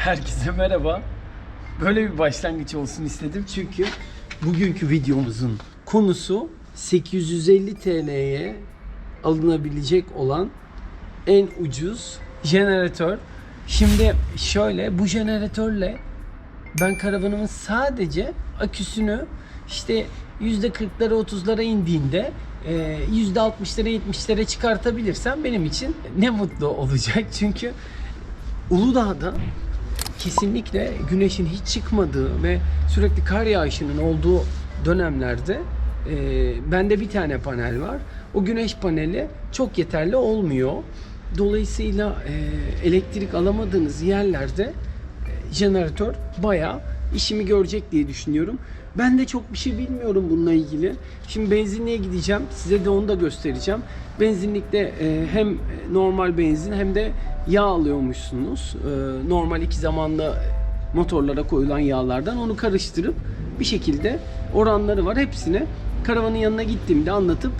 Herkese merhaba. Böyle bir başlangıç olsun istedim çünkü bugünkü videomuzun konusu 850 TL'ye alınabilecek olan en ucuz jeneratör. Şimdi şöyle bu jeneratörle ben karavanımın sadece aküsünü işte %40'lara 30'lara indiğinde e, %60'lara 70'lere çıkartabilirsem benim için ne mutlu olacak. Çünkü Uludağ'da kesinlikle güneşin hiç çıkmadığı ve sürekli kar yağışının olduğu dönemlerde e, bende bir tane panel var. O güneş paneli çok yeterli olmuyor. Dolayısıyla e, elektrik alamadığınız yerlerde e, jeneratör bayağı işimi görecek diye düşünüyorum. Ben de çok bir şey bilmiyorum bununla ilgili. Şimdi benzinliğe gideceğim. Size de onu da göstereceğim. Benzinlikte e, hem normal benzin hem de yağ alıyormuşsunuz. E, normal iki zamanlı motorlara koyulan yağlardan onu karıştırıp bir şekilde oranları var. Hepsini karavanın yanına gittiğimde anlatıp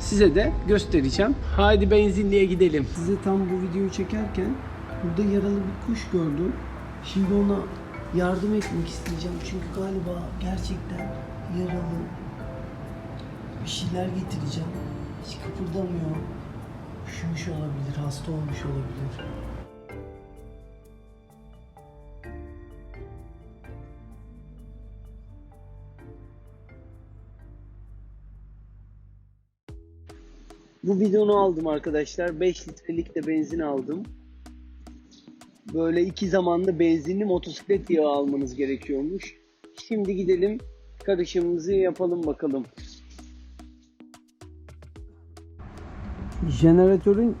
size de göstereceğim. Haydi benzinliğe gidelim. Size tam bu videoyu çekerken burada yaralı bir kuş gördüm. Şimdi ona yardım etmek isteyeceğim çünkü galiba gerçekten yaralı. Bir şeyler getireceğim. Hiç kıpırdamıyor. Üşümüş olabilir, hasta olmuş olabilir. Bu bidonu aldım arkadaşlar. 5 litrelik de benzin aldım. Böyle iki zamanlı benzinli motosiklet yağı almanız gerekiyormuş. Şimdi gidelim karışımımızı yapalım bakalım. Jeneratörün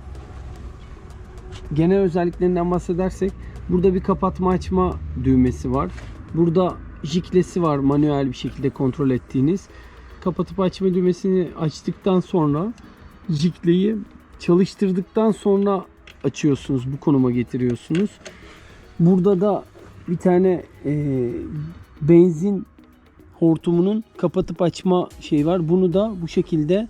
genel özelliklerinden bahsedersek burada bir kapatma açma düğmesi var. Burada jiklesi var manuel bir şekilde kontrol ettiğiniz. Kapatıp açma düğmesini açtıktan sonra jikleyi çalıştırdıktan sonra açıyorsunuz bu konuma getiriyorsunuz. Burada da bir tane e, benzin hortumunun kapatıp açma şey var. Bunu da bu şekilde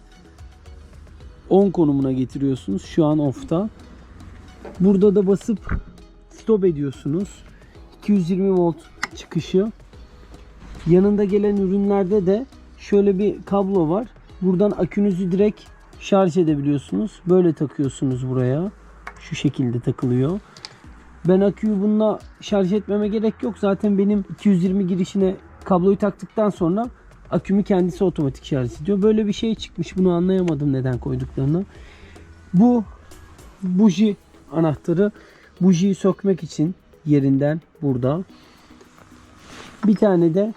on konumuna getiriyorsunuz. Şu an off'ta. Burada da basıp stop ediyorsunuz. 220 volt çıkışı. Yanında gelen ürünlerde de şöyle bir kablo var. Buradan akünüzü direkt şarj edebiliyorsunuz. Böyle takıyorsunuz buraya. Şu şekilde takılıyor. Ben aküyü bununla şarj etmeme gerek yok. Zaten benim 220 girişine kabloyu taktıktan sonra akümü kendisi otomatik şarj ediyor. Böyle bir şey çıkmış. Bunu anlayamadım neden koyduklarını. Bu buji anahtarı. Bujiyi sökmek için yerinden burada. Bir tane de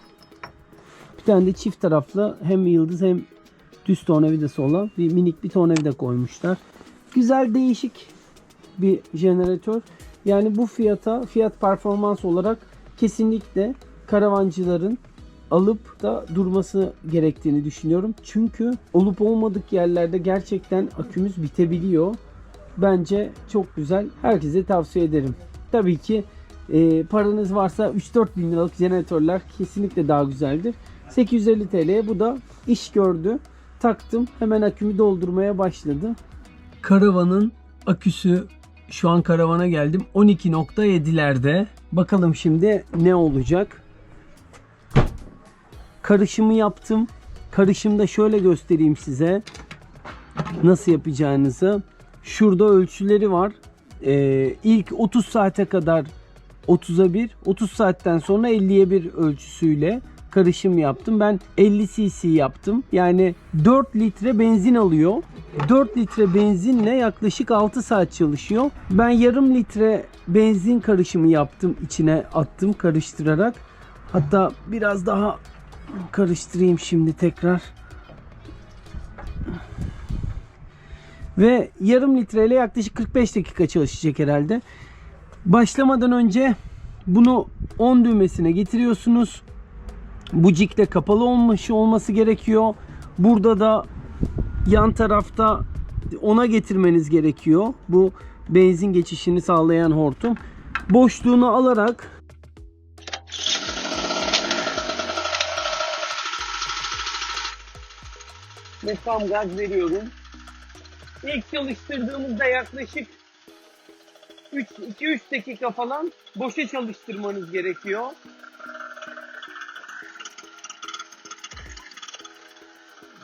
bir tane de çift taraflı hem yıldız hem düz tornavidası olan bir minik bir tornavida koymuşlar. Güzel değişik bir jeneratör. Yani bu fiyata fiyat performans olarak kesinlikle karavancıların alıp da durması gerektiğini düşünüyorum. Çünkü olup olmadık yerlerde gerçekten akümüz bitebiliyor. Bence çok güzel. Herkese tavsiye ederim. Tabii ki e, paranız varsa 3-4 bin liralık jeneratörler kesinlikle daha güzeldir. 850 TL'ye bu da iş gördü. Taktım. Hemen akümü doldurmaya başladı. Karavanın aküsü şu an karavana geldim. 12.7'lerde. Bakalım şimdi ne olacak? Karışımı yaptım. Karışımda şöyle göstereyim size. Nasıl yapacağınızı. Şurada ölçüleri var. Ee, ilk 30 saate kadar 30'a 1, 30 saatten sonra 50'ye 1 ölçüsüyle karışım yaptım. Ben 50 cc yaptım. Yani 4 litre benzin alıyor. 4 litre benzinle yaklaşık 6 saat çalışıyor. Ben yarım litre benzin karışımı yaptım. içine attım karıştırarak. Hatta biraz daha karıştırayım şimdi tekrar. Ve yarım litreyle yaklaşık 45 dakika çalışacak herhalde. Başlamadan önce bunu 10 düğmesine getiriyorsunuz. Bu cikle kapalı olmuş olması gerekiyor. Burada da yan tarafta ona getirmeniz gerekiyor. Bu benzin geçişini sağlayan hortum. Boşluğunu alarak ve tam gaz veriyorum. İlk çalıştırdığımızda yaklaşık 2-3 dakika falan boşa çalıştırmanız gerekiyor.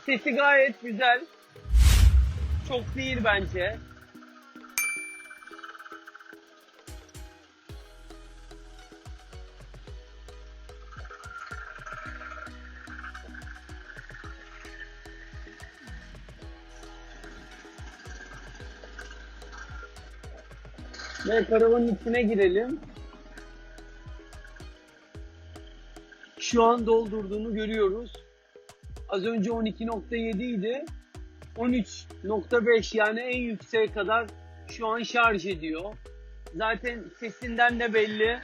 Sesi gayet güzel. Çok değil bence. Ve karavanın içine girelim. Şu an doldurduğunu görüyoruz. Az önce 12.7 idi. 13.5 yani en yükseğe kadar şu an şarj ediyor. Zaten sesinden de belli.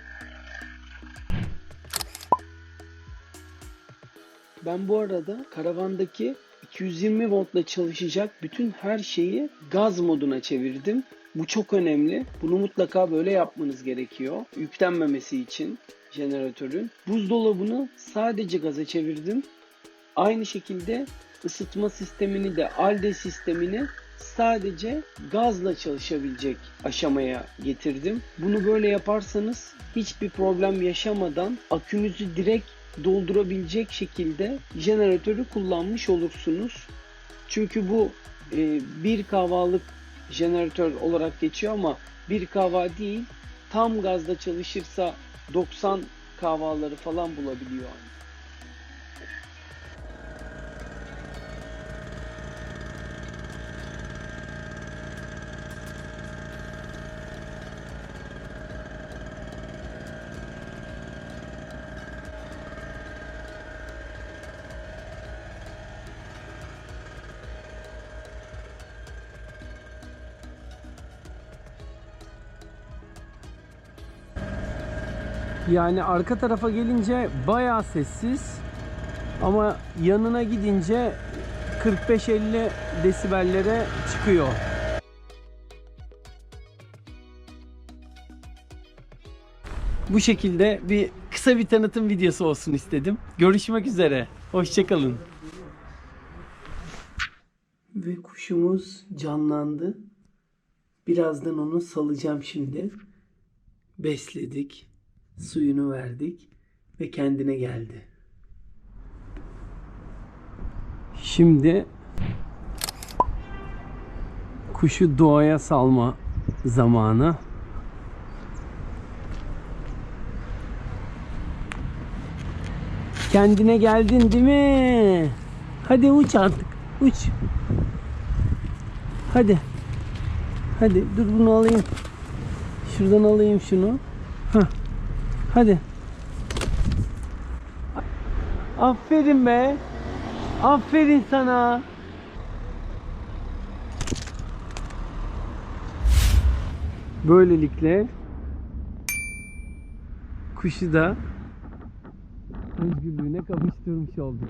Ben bu arada karavandaki 220 voltla çalışacak bütün her şeyi gaz moduna çevirdim. Bu çok önemli. Bunu mutlaka böyle yapmanız gerekiyor. Yüklenmemesi için jeneratörün. Buzdolabını sadece gaza çevirdim. Aynı şekilde ısıtma sistemini de ALDE sistemini sadece gazla çalışabilecek aşamaya getirdim. Bunu böyle yaparsanız hiçbir problem yaşamadan akünüzü direkt doldurabilecek şekilde jeneratörü kullanmış olursunuz. Çünkü bu e, bir kahvalık jeneratör olarak geçiyor ama bir kahva değil tam gazda çalışırsa 90 kahvaları falan bulabiliyor. Yani arka tarafa gelince bayağı sessiz ama yanına gidince 45-50 desibellere çıkıyor. Bu şekilde bir kısa bir tanıtım videosu olsun istedim. Görüşmek üzere. Hoşçakalın. Ve kuşumuz canlandı. Birazdan onu salacağım şimdi. Besledik suyunu verdik ve kendine geldi. Şimdi kuşu doğaya salma zamanı. Kendine geldin değil mi? Hadi uç artık. Uç. Hadi. Hadi dur bunu alayım. Şuradan alayım şunu. Hah. Hadi. Aferin be. Aferin sana. Böylelikle kuşu da özgürlüğüne kavuşturmuş olduk.